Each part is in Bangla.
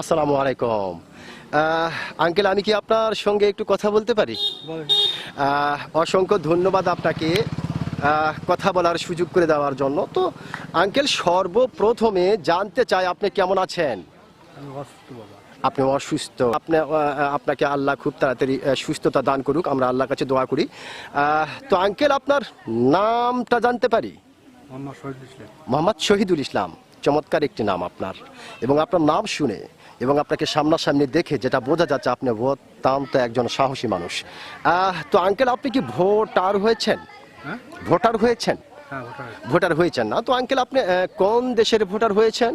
আসসালামু আলাইকুম। আঙ্কেল আমি কি আপনার সঙ্গে একটু কথা বলতে পারি? অসংখ্য ধন্যবাদ আপনাকে কথা বলার সুযোগ করে দেওয়ার জন্য। তো আঙ্কেল সর্বপ্রথমে জানতে চাই আপনি কেমন আছেন? আপনি অসুস্থ। আপনি আপনাকে আল্লাহ খুব তাড়াতাড়ি সুস্থতা দান করুক আমরা আল্লাহর কাছে দোয়া করি। তো আঙ্কেল আপনার নামটা জানতে পারি? মোহাম্মদ শহীদুল ইসলাম। চমৎকার একটি নাম আপনার। এবং আপনার নাম শুনে এবং আপনাকে সামনাসামনি দেখে যেটা বোঝা যাচ্ছে আপনি অত্যন্ত একজন সাহসী মানুষ। আহ, তো আঙ্কেল আপনি কি ভোটার হয়েছেন? হ্যাঁ? ভোটার হয়েছেন? হ্যাঁ ভোটার হয়েছেন না। তো আঙ্কেল আপনি কোন দেশের ভোটার হয়েছেন?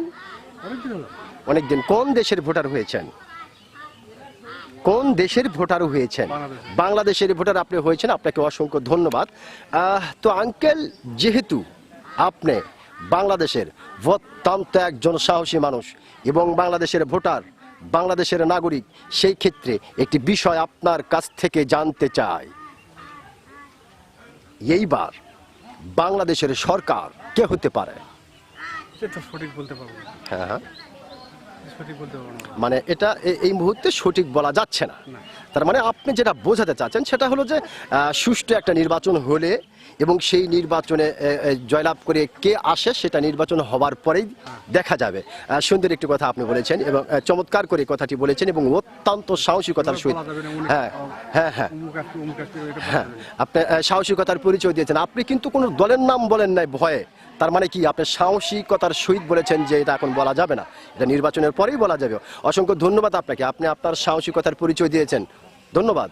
অনেকদিন কোন দেশের ভোটার হয়েছেন? কোন দেশের ভোটার হয়েছেন? বাংলাদেশের ভোটার আপনি হয়েছেন। আপনাকে অসংখ্য ধন্যবাদ। তো আঙ্কেল যেহেতু আপনি বাংলাদেশের অত্যন্ত একজন সাহসী মানুষ এবং বাংলাদেশের ভোটার বাংলাদেশের নাগরিক সেই ক্ষেত্রে একটি বিষয় আপনার কাছ থেকে জানতে চায় এইবার বাংলাদেশের সরকার কে হতে পারে? সেটা সঠিক বলতে পারব না। হ্যাঁ হ্যাঁ সঠিক বলতে পারব না মানে এটা এই মুহূর্তে সঠিক বলা যাচ্ছে না। তার মানে আপনি যেটা বোঝাতে চাচ্ছেন সেটা হলো যে সুষ্ঠু একটা নির্বাচন হলে এবং সেই নির্বাচনে জয়লাভ করে কে আসে সেটা নির্বাচন হওয়ার পরেই দেখা যাবে। সুন্দর একটি কথা আপনি বলেছেন এবং চমৎকার করে কথাটি বলেছেন এবং অত্যন্ত সাহসিকতার সহিত হ্যাঁ হ্যাঁ হ্যাঁ। হ্যাঁ আপনি সাহসিকতার পরিচয় দিয়েছেন। আপনি কিন্তু কোনো দলের নাম বলেন নাই ভয়ে। তার মানে কি আপনি সাহসিকতার সহিত বলেছেন যে এটা এখন বলা যাবে না। এটা নির্বাচনের পরেই বলা যাবে। অসংখ্য ধন্যবাদ আপনাকে। আপনি আপনার সাহসিকতার পরিচয় দিয়েছেন। ধন্যবাদ।